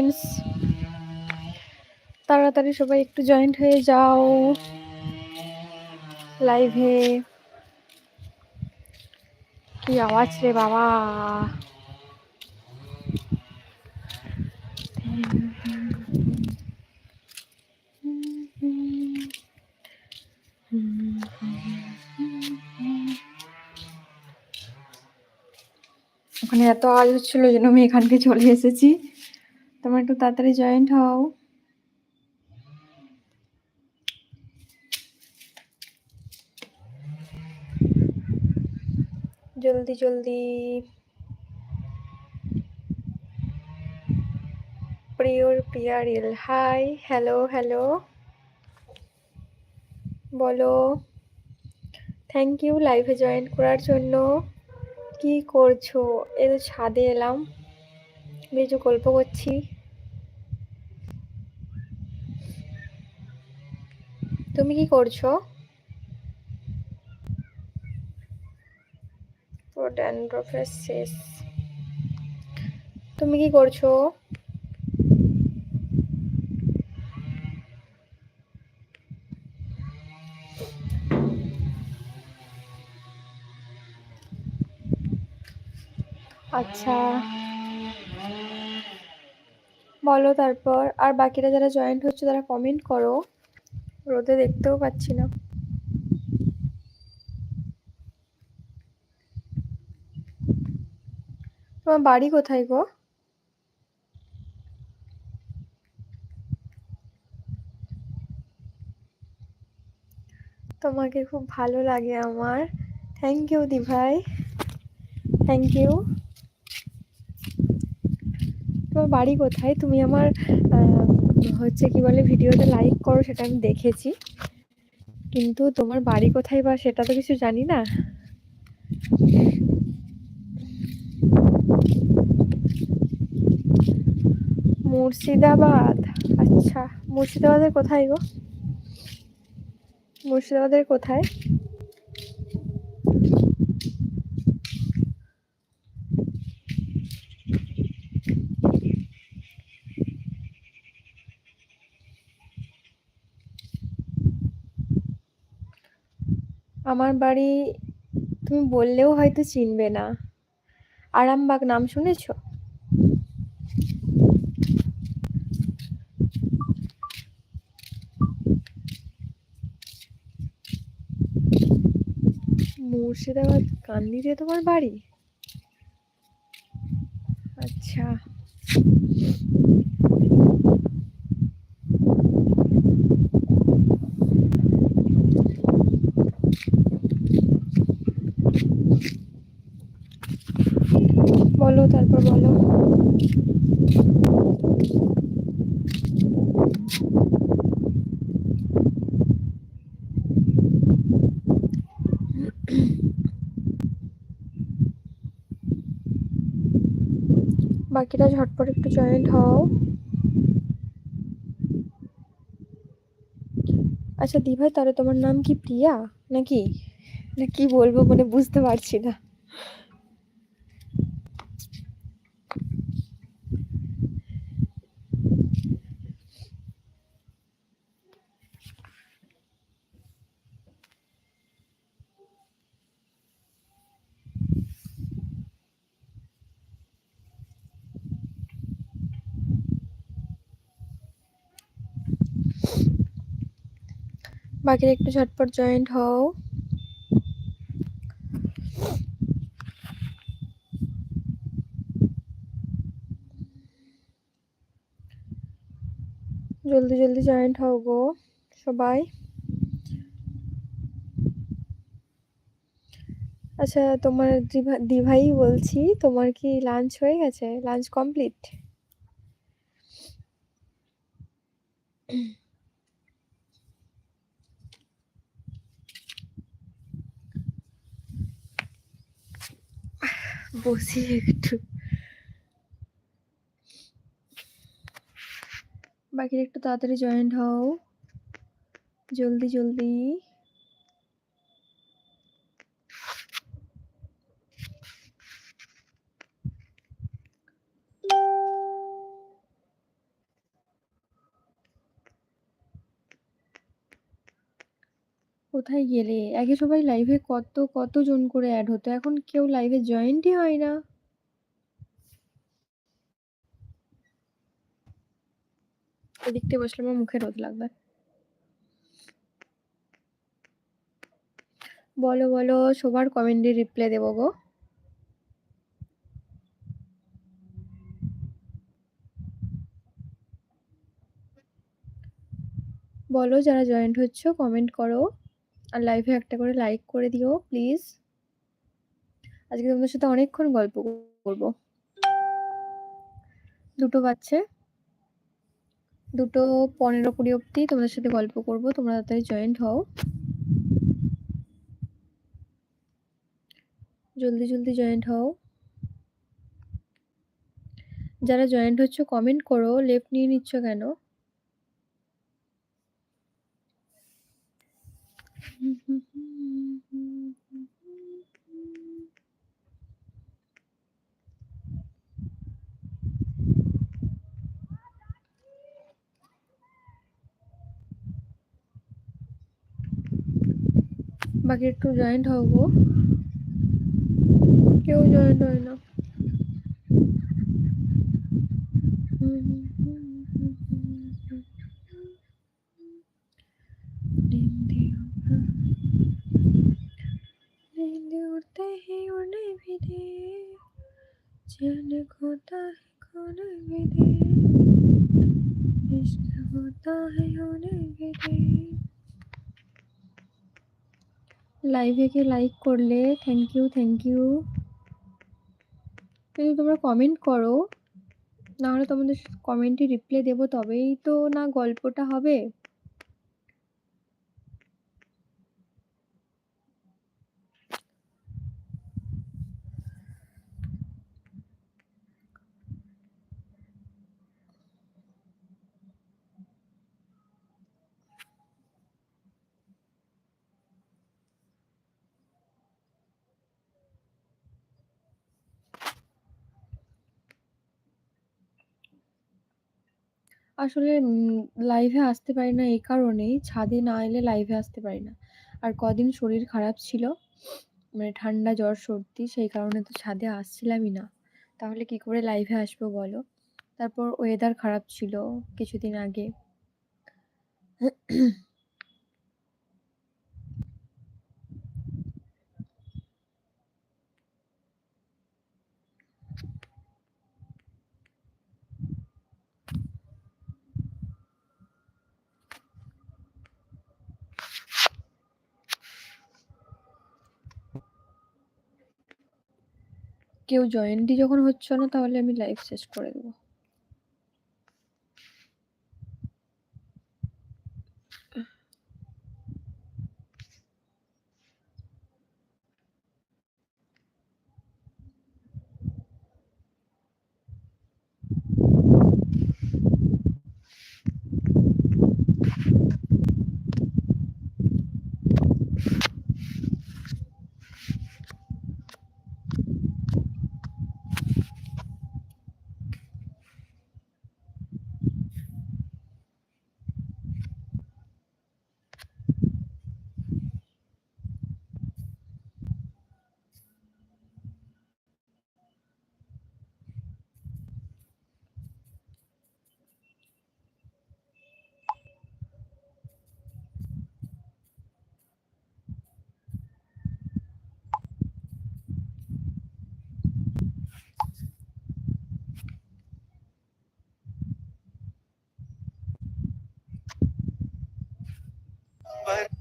Friends তাড়াতাড়ি সবাই একটু জয়েন্ট হয়ে যাও। লাইভে কি আওয়াজ রে বাবা। ওখানে এত আওয়াজ হচ্ছিল যেন আমি এখানকে চলে এসেছি। তোমরা একটু তাড়াতাড়ি জয়েন্ট হও। জলদি জলদি। প্রিয়র Priya reel hi hello hello বলো থ্যাংক ইউ লাইভে জয়েন করার জন্য। কি করছ? এই ছাদে এলাম। বেজু গল্প করছি। তুমি কি করছ? ড্যান্ড্রফের শেষ। তুমি কি করছ? আচ্ছা। বলো তারপর আর বাকিরা যারা জয়েন্ট হচ্ছে তারা কমেন্ট করো। রোদে দেখতেও পাচ্ছি না। তোমার বাড়ি কোথায় গো? তোমাকে খুব ভালো লাগে আমার। থ্যাংক ইউ দি ভাই। থ্যাংক ইউ তোমার বাড়ি কোথায়? তুমি আমার হচ্ছে কি বলে ভিডিওতে লাইক করো, সেটা আমি দেখেছি। কিন্তু তোমার বাড়ি কোথায় বা সেটা তো কিছু জানি না। মুর্শিদাবাদ আচ্ছা মুর্শিদাবাদের কোথায় গো? মুর্শিদাবাদের কোথায়? আমার বাড়ি তুমি বললেও হয়তো চিনবে না। আরামবাগ নাম শুনেছ? মুর্শিদাবাদ কান্দিতে তোমার বাড়ি আচ্ছা বলো তারপর বলো বাকিরা ঝটপট একটু জয়েন্ট হও। আচ্ছা দিভাই, তাহলে তোমার নাম কি প্রিয়া? নাকি? না কি বলব মানে বুঝতে পারছি না। বাকিরা একটু ঝটপট জয়েন্ট হও। জলদি জলদি জয়েন্ট হও গো, সবাই। আচ্ছা তোমার দিভাই বলছি, তোমার কি লাঞ্চ হয়ে গেছে? লাঞ্চ কমপ্লিট বসি একটু। বাকিরা একটু তাড়াতাড়ি জয়েন্ট হও। জলদি জলদি। কোথায় গেলে? আগে সবাই লাইভে কত, কতজন করে অ্যাড হতো। এখন কেউ লাইভে জয়েন্টই হয় না। থেকে বসলে আমার মুখে রোদ লাগবে। বলো, বলো সবার কমেন্টে রিপ্লাই দেব গো। বলো যারা জয়েন্ট হচ্ছ কমেন্ট করো। আর লাইভে একটা করে লাইক করে দিও প্লিজ। আজকে তোমাদের সাথে অনেকক্ষণ গল্প করব। দুটো বাজছে। দুটো ১৫-২০ অব্দি তোমাদের সাথে গল্প করব। তোমরা তাড়াতাড়ি জয়েন্ট হও। জলদি, জলদি জয়েন্ট হও। যারা জয়েন্ট হচ্ছে কমেন্ট করো। লেফট নিয়ে নিচ্ছ কেন? বাকি একটু জয়েন্ট হও গো। কেউ জয়েন্ট হয় না। चैन खोता है खोने भी दे इश्क होता है होने भी दे লাইভে কে লাইক করলে থ্যাংক ইউ থ্যাংক ইউ কিন্তু তোমরা কমেন্ট করো না হলে তোমাদের কমেন্টে রিপ্লাই দেবো তবেই তো না গল্পটা হবে আসলে লাইভে আসতে পারি না এই কারণেই ছাদে না এলে লাইভে আসতে পারি না। আর কদিন শরীর খারাপ ছিল। মানে ঠান্ডা, জ্বর, সর্দি সেই কারণে তো ছাদে আসছিলামই না। তাহলে কি করে লাইভে আসব বলো? তারপর ওয়েদার খারাপ ছিল কিছুদিন আগে। কেউ জয়েন্টই যখন হচ্ছে না তাহলে আমি লাইভ শেষ করে দেবো। But